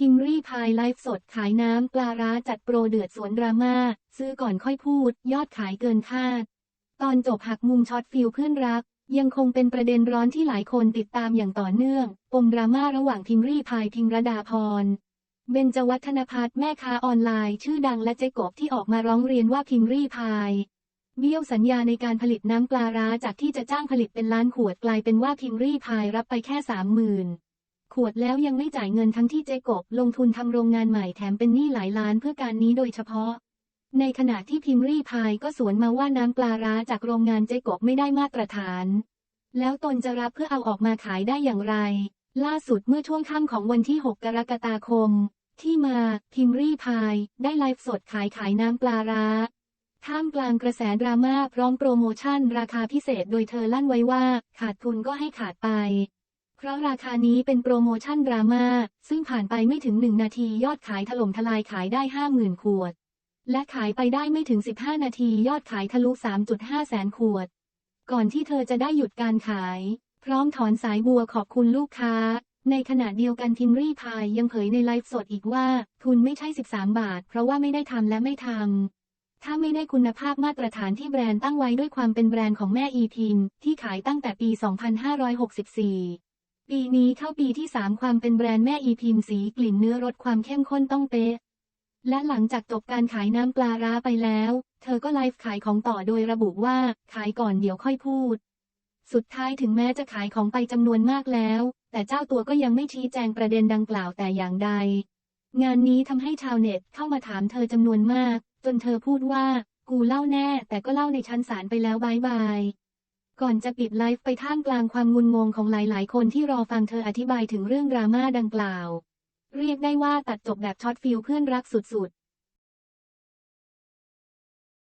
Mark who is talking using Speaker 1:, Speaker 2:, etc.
Speaker 1: พิมรี่พายไลฟ์สดขายน้ำปลาร้าจัดโปรเดือดสวนดราม่า ซื้อก่อนค่อยพูด ยอดขายเกินคาด ตอนจบหักมุมช็อตฟิลเพื่อนรัก ยังคงเป็นประเด็นร้อนที่หลายคนติดตามอย่างต่อเนื่อง ปมดราม่าระหว่างพิมรี่พายพิงรดาพร เบญจวัฒนพัฒน์แม่ค้าออนไลน์ ชื่อดังและเจ๊กบที่ออกมาร้องเรียนว่าพิมรี่พายเบี้ยวสัญญาในการผลิตน้ำปลาร้าจากที่จะจ้างผลิตเป็นล้านขวดกลายเป็นว่าพิมรี่พายรับไปแค่สามหมื่น ขวดแล้วยังไม่จ่ายเงินทั้งที่เจ๊กบลงทุนทำโรงงานใหม่แถมเป็นหนี้หลายล้านเพื่อการนี้โดยเฉพาะ ในขณะที่พิมรี่พายก็สวนมาว่าน้ำปลาร้าจากโรงงานเจ๊กบไม่ได้มาตรฐาน แล้วตนจะรับเพื่อเอาออกมาขายได้อย่างไร ล่าสุดเมื่อช่วงค่ำของวันที่ 6 กรกฎาคม ที่มาพิมรี่พายได้ไลฟ์สดขายขายน้ำปลาร้าท่ามกลางกระแสดราม่าพร้อมโปรโมชั่น ราคาพิเศษโดยเธอลั่นไว้ว่า ขาดทุนก็ให้ขาดไป เพราะราคานี้เป็นโปรโมชั่นดราม่า ซึ่งผ่านไปไม่ถึงหนึ่งนาทียอดขายถล่มทลายขายได้50,000ขวด และขายไปได้ไม่ถึง 15 นาทียอดขายทะลุ 3.5 แสนขวด ก่อนที่เธอจะได้หยุดการขาย พร้อมถอนสายบัวขอบคุณลูกค้า ในขณะเดียวกันทิมรี่พายยังเผยในไลฟ์สดอีกว่า ทุนไม่ใช่ 13 บาท เพราะว่าไม่ได้ทำและไม่ทำถ้าไม่ได้คุณภาพมาตรฐานที่แบรนด์ตั้งไว้ด้วยความเป็นแบรนด์ของแม่อีพิมที่ขายตั้งแต่ปี 2564 ปีนี้เข้าปีที่ 3 ความเป็นแบรนด์แม่อีพิมสีกลิ่นเนื้อรสความเข้มข้นต้องเป๊ะ และหลังจากจบการขายน้ำปลาร้าไปแล้ว เธอก็ไลฟ์ขายของต่อโดยระบุว่าขายก่อนเดี๋ยวค่อยพูด สุดท้ายถึงแม้จะขายของไปจำนวนมากแล้ว แต่เจ้าตัวก็ยังไม่ชี้แจงประเด็นดังกล่าวแต่อย่างใด งานนี้ทำให้ชาวเน็ตเข้ามาถามเธอจำนวนมาก จนเธอพูดว่า กูเล่าแน่ แต่ก็เล่าในชั้นศาลไปแล้วบายบาย ก่อนจะปิดไลฟ์ไปท่ามกลางความงุนงงของหลาย ๆ คนที่รอฟังเธออธิบายถึงเรื่องดราม่าดังกล่าว เรียกได้ว่าตัดจบแบบช็อตฟิลเพื่อนรักสุด